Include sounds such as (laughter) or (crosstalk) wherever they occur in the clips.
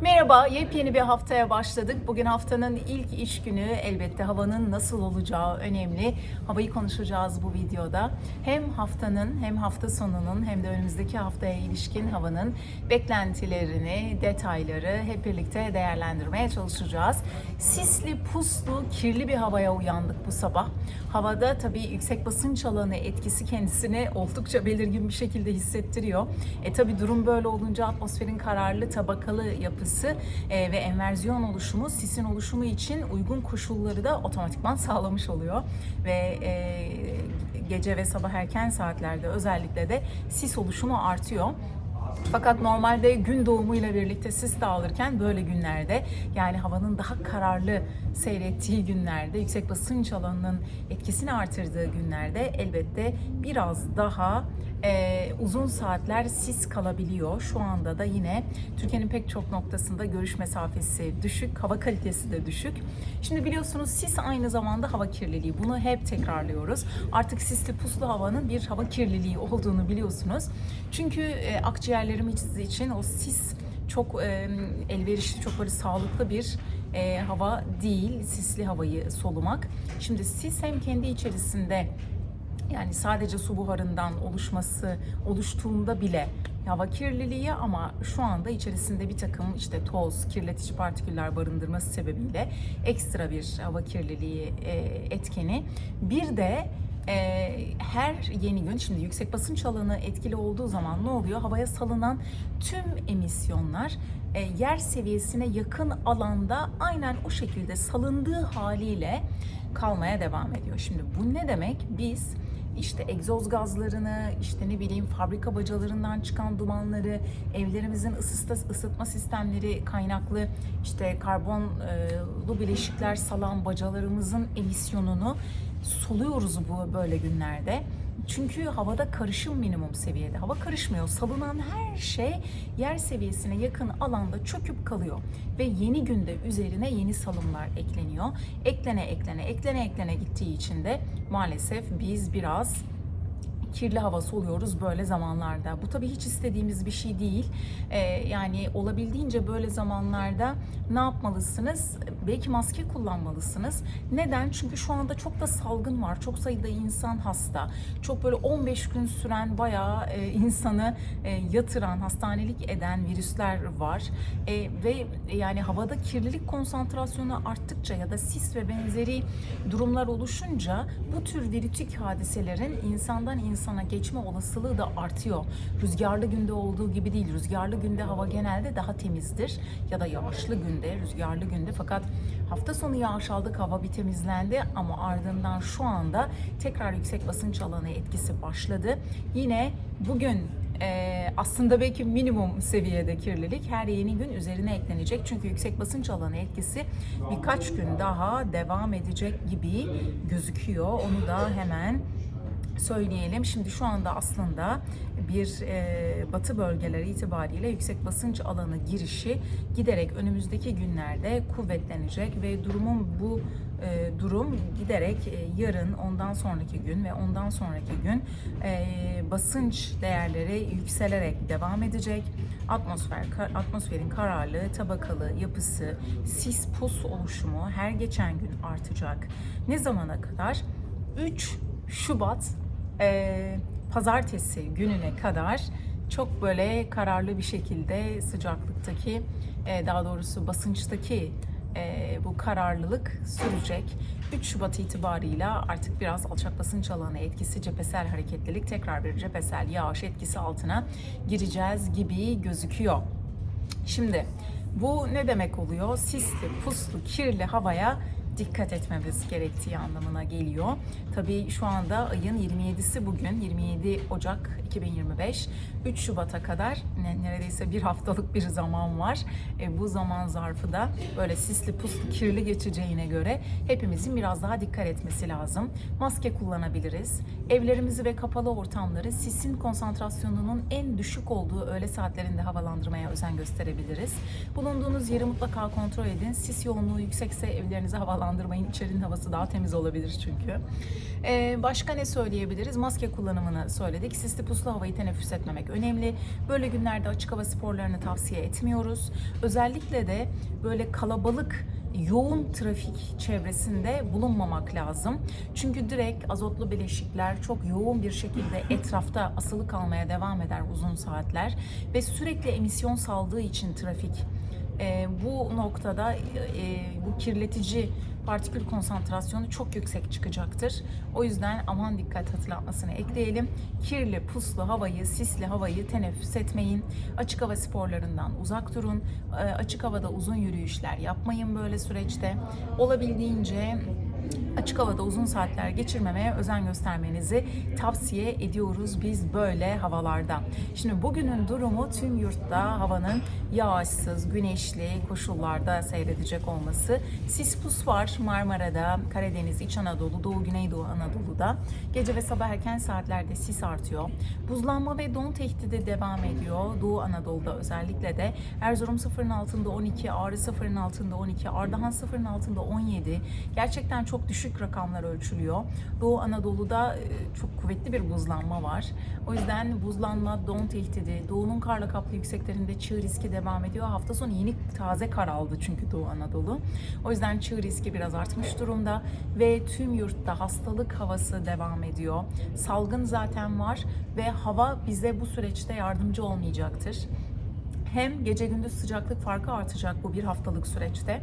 Merhaba, yepyeni bir haftaya başladık. Bugün haftanın ilk iş günü. Elbette havanın nasıl olacağı önemli. Havayı konuşacağız bu videoda. Hem haftanın hem hafta sonunun hem de önümüzdeki haftaya ilişkin havanın beklentilerini, detayları hep birlikte değerlendirmeye çalışacağız. Sisli, puslu, kirli bir havaya uyandık bu sabah. Havada tabii yüksek basınç alanı etkisi kendisini oldukça belirgin bir şekilde hissettiriyor. E tabii durum böyle olunca atmosferin kararlı tabakalı yapısı e, ve enverziyon oluşumu sisin oluşumu için uygun koşulları da otomatikman sağlamış oluyor. Ve e, gece ve sabah erken saatlerde özellikle de sis oluşumu artıyor. Fakat normalde gün doğumuyla birlikte sis dağılırken böyle günlerde yani havanın daha kararlı seyrettiği günlerde yüksek basınç alanının etkisini artırdığı günlerde elbette biraz daha e, uzun saatler sis kalabiliyor. Şu anda da yine Türkiye'nin pek çok noktasında görüş mesafesi düşük, hava kalitesi de düşük. Şimdi biliyorsunuz sis aynı zamanda hava kirliliği. Bunu hep tekrarlıyoruz. Artık sisli puslu havanın bir hava kirliliği olduğunu biliyorsunuz. Çünkü e, akciğerlerimiz için o sis çok e, elverişli, çok böyle sağlıklı bir e, hava değil, sisli havayı solumak. Şimdi sis hem kendi içerisinde yani sadece su buharından oluşması oluştuğunda bile hava kirliliği ama şu anda içerisinde bir takım işte toz, kirletici partiküller barındırması sebebiyle ekstra bir hava kirliliği etkeni. Bir de e, her yeni gün şimdi yüksek basınç alanı etkili olduğu zaman ne oluyor? Havaya salınan tüm emisyonlar e, yer seviyesine yakın alanda aynen o şekilde salındığı haliyle kalmaya devam ediyor. Şimdi bu ne demek? Biz işte egzoz gazlarını, işte ne bileyim fabrika bacalarından çıkan dumanları, evlerimizin ısıtma, ısıtma sistemleri kaynaklı işte karbonlu bileşikler salan bacalarımızın emisyonunu soluyoruz bu böyle günlerde. Çünkü havada karışım minimum seviyede. Hava karışmıyor. Salınan her şey yer seviyesine yakın alanda çöküp kalıyor. Ve yeni günde üzerine yeni salımlar ekleniyor. Eklene eklene eklene eklene gittiği için de maalesef biz biraz kirli hava soluyoruz böyle zamanlarda. Bu tabii hiç istediğimiz bir şey değil. Ee, yani olabildiğince böyle zamanlarda ne yapmalısınız? Belki maske kullanmalısınız. Neden? Çünkü şu anda çok da salgın var. Çok sayıda insan hasta. Çok böyle 15 gün süren bayağı e, insanı e, yatıran, hastanelik eden virüsler var. E, ve yani havada kirlilik konsantrasyonu arttıkça ya da sis ve benzeri durumlar oluşunca bu tür virütik hadiselerin insandan insana geçme olasılığı da artıyor. Rüzgarlı günde olduğu gibi değil. Rüzgarlı günde hava genelde daha temizdir ya da yağışlı günde, rüzgarlı günde fakat hafta sonu yağış aldık, hava bir temizlendi ama ardından şu anda tekrar yüksek basınç alanı etkisi başladı. Yine bugün e, aslında belki minimum seviyede kirlilik her yeni gün üzerine eklenecek. Çünkü yüksek basınç alanı etkisi birkaç gün daha devam edecek gibi gözüküyor. Onu da hemen söyleyelim. Şimdi şu anda aslında bir e, batı bölgeleri itibariyle yüksek basınç alanı girişi giderek önümüzdeki günlerde kuvvetlenecek ve durumun bu e, durum giderek e, yarın, ondan sonraki gün ve ondan sonraki gün e, basınç değerleri yükselerek devam edecek. Atmosfer, ka- atmosferin kararlı, tabakalı yapısı, sis pus oluşumu her geçen gün artacak. Ne zamana kadar? 3 Şubat e, pazartesi gününe kadar çok böyle kararlı bir şekilde sıcaklıktaki e, daha doğrusu basınçtaki e, bu kararlılık sürecek. 3 Şubat itibarıyla artık biraz alçak basınç alanı etkisi, cephesel hareketlilik, tekrar bir cephesel yağış etkisi altına gireceğiz gibi gözüküyor. Şimdi bu ne demek oluyor? Sisli, puslu, kirli havaya dikkat etmemiz gerektiği anlamına geliyor. Tabii şu anda ayın 27'si bugün, 27 Ocak 2025. 3 Şubat'a kadar ne- neredeyse bir haftalık bir zaman var. E, bu zaman zarfı da böyle sisli, puslu, kirli geçeceğine göre hepimizin biraz daha dikkat etmesi lazım. Maske kullanabiliriz. Evlerimizi ve kapalı ortamları sisin konsantrasyonunun en düşük olduğu öğle saatlerinde havalandırmaya özen gösterebiliriz. Bulunduğunuz yeri mutlaka kontrol edin. Sis yoğunluğu yüksekse evlerinizi havalandırın havalandırmayın. İçerinin havası daha temiz olabilir çünkü. Ee, başka ne söyleyebiliriz? Maske kullanımını söyledik. Sisli puslu havayı teneffüs etmemek önemli. Böyle günlerde açık hava sporlarını tavsiye etmiyoruz. Özellikle de böyle kalabalık yoğun trafik çevresinde bulunmamak lazım. Çünkü direkt azotlu bileşikler çok yoğun bir şekilde (laughs) etrafta asılı kalmaya devam eder uzun saatler ve sürekli emisyon saldığı için trafik e, bu noktada e, bu kirletici partikül konsantrasyonu çok yüksek çıkacaktır. O yüzden aman dikkat hatırlatmasını ekleyelim. Kirli, puslu havayı, sisli havayı teneffüs etmeyin. Açık hava sporlarından uzak durun. E, açık havada uzun yürüyüşler yapmayın böyle süreçte. Olabildiğince açık havada uzun saatler geçirmemeye özen göstermenizi tavsiye ediyoruz biz böyle havalarda. Şimdi bugünün durumu tüm yurtta havanın yağışsız, güneşli koşullarda seyredecek olması. Sis pus var Marmara'da, Karadeniz, İç Anadolu, Doğu Güneydoğu Anadolu'da. Gece ve sabah erken saatlerde sis artıyor. Buzlanma ve don tehdidi devam ediyor. Doğu Anadolu'da özellikle de Erzurum sıfırın altında 12, Ağrı sıfırın altında 12, Ardahan sıfırın altında 17. Gerçekten çok düşük rakamlar ölçülüyor. Doğu Anadolu'da e, çok kuvvetli bir buzlanma var. O yüzden buzlanma, don tehdidi, doğunun karla kaplı yükseklerinde çığ riski devam ediyor. Hafta sonu yeni taze kar aldı çünkü Doğu Anadolu. O yüzden çığ riski biraz artmış durumda ve tüm yurtta hastalık havası devam ediyor. Salgın zaten var ve hava bize bu süreçte yardımcı olmayacaktır. Hem gece gündüz sıcaklık farkı artacak bu bir haftalık süreçte.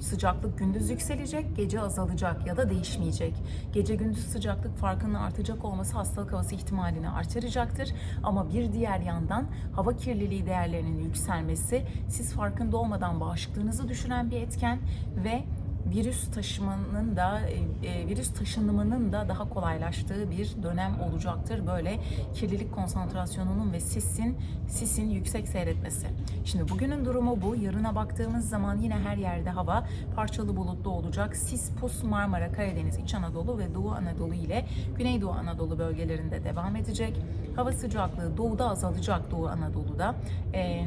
Sıcaklık gündüz yükselecek, gece azalacak ya da değişmeyecek. Gece gündüz sıcaklık farkının artacak olması hastalık havası ihtimalini artıracaktır. Ama bir diğer yandan hava kirliliği değerlerinin yükselmesi siz farkında olmadan bağışıklığınızı düşüren bir etken ve virüs taşımanın da e, virüs taşınımının da daha kolaylaştığı bir dönem olacaktır. Böyle kirlilik konsantrasyonunun ve sisin sisin yüksek seyretmesi. Şimdi bugünün durumu bu. Yarına baktığımız zaman yine her yerde hava parçalı bulutlu olacak. Sis, pus, Marmara, Karadeniz, İç Anadolu ve Doğu Anadolu ile Güneydoğu Anadolu bölgelerinde devam edecek. Hava sıcaklığı doğuda azalacak Doğu Anadolu'da. Ee,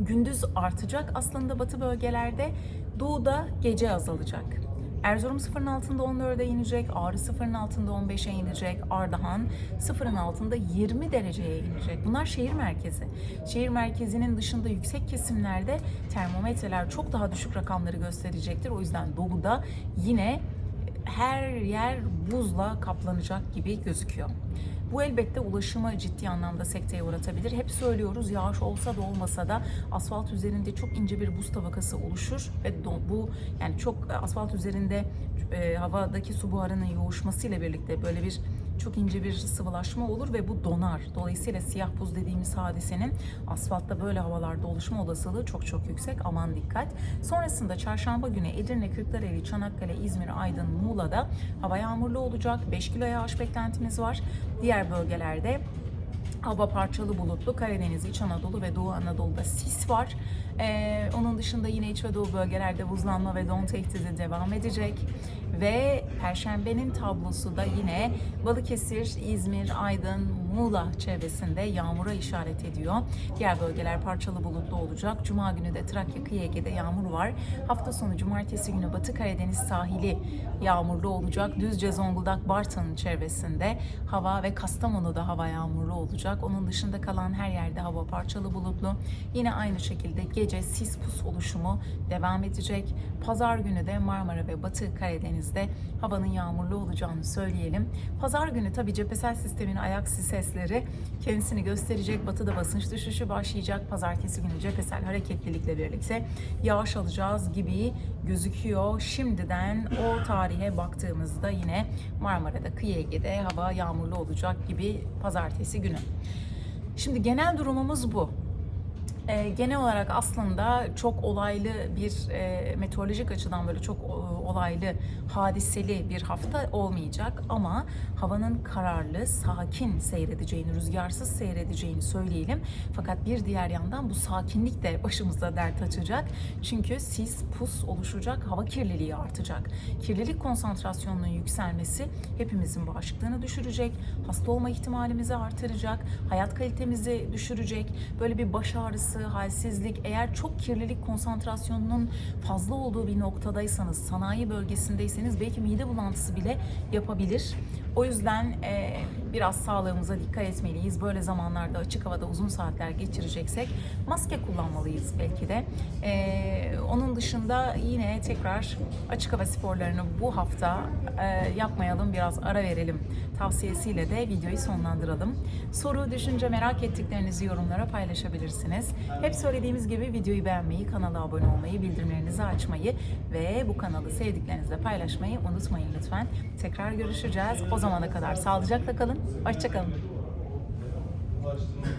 gündüz artacak aslında batı bölgelerde doğuda gece azalacak. Erzurum sıfırın altında 14'e inecek, Ağrı sıfırın altında 15'e inecek, Ardahan sıfırın altında 20 dereceye inecek. Bunlar şehir merkezi. Şehir merkezinin dışında yüksek kesimlerde termometreler çok daha düşük rakamları gösterecektir. O yüzden doğuda yine her yer buzla kaplanacak gibi gözüküyor. Bu elbette ulaşımı ciddi anlamda sekteye uğratabilir. Hep söylüyoruz yağış olsa da olmasa da asfalt üzerinde çok ince bir buz tabakası oluşur ve bu yani çok asfalt üzerinde e, havadaki su buharının yoğuşmasıyla birlikte böyle bir çok ince bir sıvılaşma olur ve bu donar. Dolayısıyla siyah buz dediğimiz hadisenin asfaltta böyle havalarda oluşma olasılığı çok çok yüksek. Aman dikkat. Sonrasında çarşamba günü Edirne, Kırklareli, Çanakkale, İzmir, Aydın, Muğla'da hava yağmurlu olacak. 5 kilo yağış beklentimiz var. Diğer bölgelerde Hava parçalı bulutlu. Karadeniz, İç Anadolu ve Doğu Anadolu'da sis var. Ee, onun dışında yine iç ve doğu bölgelerde buzlanma ve don tehdidi devam edecek. Ve Perşembenin tablosu da yine Balıkesir, İzmir, Aydın, Muğla çevresinde yağmura işaret ediyor. Diğer bölgeler parçalı bulutlu olacak. Cuma günü de Trakya, Kıyı Ege'de yağmur var. Hafta sonu Cumartesi günü Batı Karadeniz sahili yağmurlu olacak. Düzce, Zonguldak, Bartın çevresinde hava ve Kastamonu'da hava yağmurlu olacak. Onun dışında kalan her yerde hava parçalı bulutlu. Yine aynı şekilde gece sis pus oluşumu devam edecek. Pazar günü de Marmara ve Batı Karadeniz'de havanın yağmurlu olacağını söyleyelim. Pazar günü tabii cephesel sistemin ayak sesleri kendisini gösterecek. Batıda basınç düşüşü başlayacak. Pazartesi günü cephesel hareketlilikle birlikte yağış alacağız gibi gözüküyor. Şimdiden o tarihe baktığımızda yine Marmara'da, Kıyı Ege'de hava yağmurlu olacak gibi pazartesi günü. Şimdi genel durumumuz bu. E, genel olarak aslında çok olaylı bir e, meteorolojik açıdan böyle çok o, olaylı, hadiseli bir hafta olmayacak ama havanın kararlı, sakin seyredeceğini, rüzgarsız seyredeceğini söyleyelim. Fakat bir diğer yandan bu sakinlik de başımıza dert açacak. Çünkü sis, pus oluşacak, hava kirliliği artacak. Kirlilik konsantrasyonunun yükselmesi hepimizin bağışıklığını düşürecek, hasta olma ihtimalimizi artıracak, hayat kalitemizi düşürecek. Böyle bir baş ağrısı, sıkıntı, halsizlik, eğer çok kirlilik konsantrasyonunun fazla olduğu bir noktadaysanız, sanayi bölgesindeyseniz belki mide bulantısı bile yapabilir. O yüzden e, biraz sağlığımıza dikkat etmeliyiz. Böyle zamanlarda açık havada uzun saatler geçireceksek maske kullanmalıyız belki de. E, onun dışında yine tekrar açık hava sporlarını bu hafta e, yapmayalım, biraz ara verelim tavsiyesiyle de videoyu sonlandıralım. Soru, düşünce, merak ettiklerinizi yorumlara paylaşabilirsiniz. Hep söylediğimiz gibi videoyu beğenmeyi, kanala abone olmayı, bildirimlerinizi açmayı ve bu kanalı sevdiklerinizle paylaşmayı unutmayın lütfen. Tekrar görüşeceğiz. O zamana kadar sağlıcakla kalın. Hoşçakalın.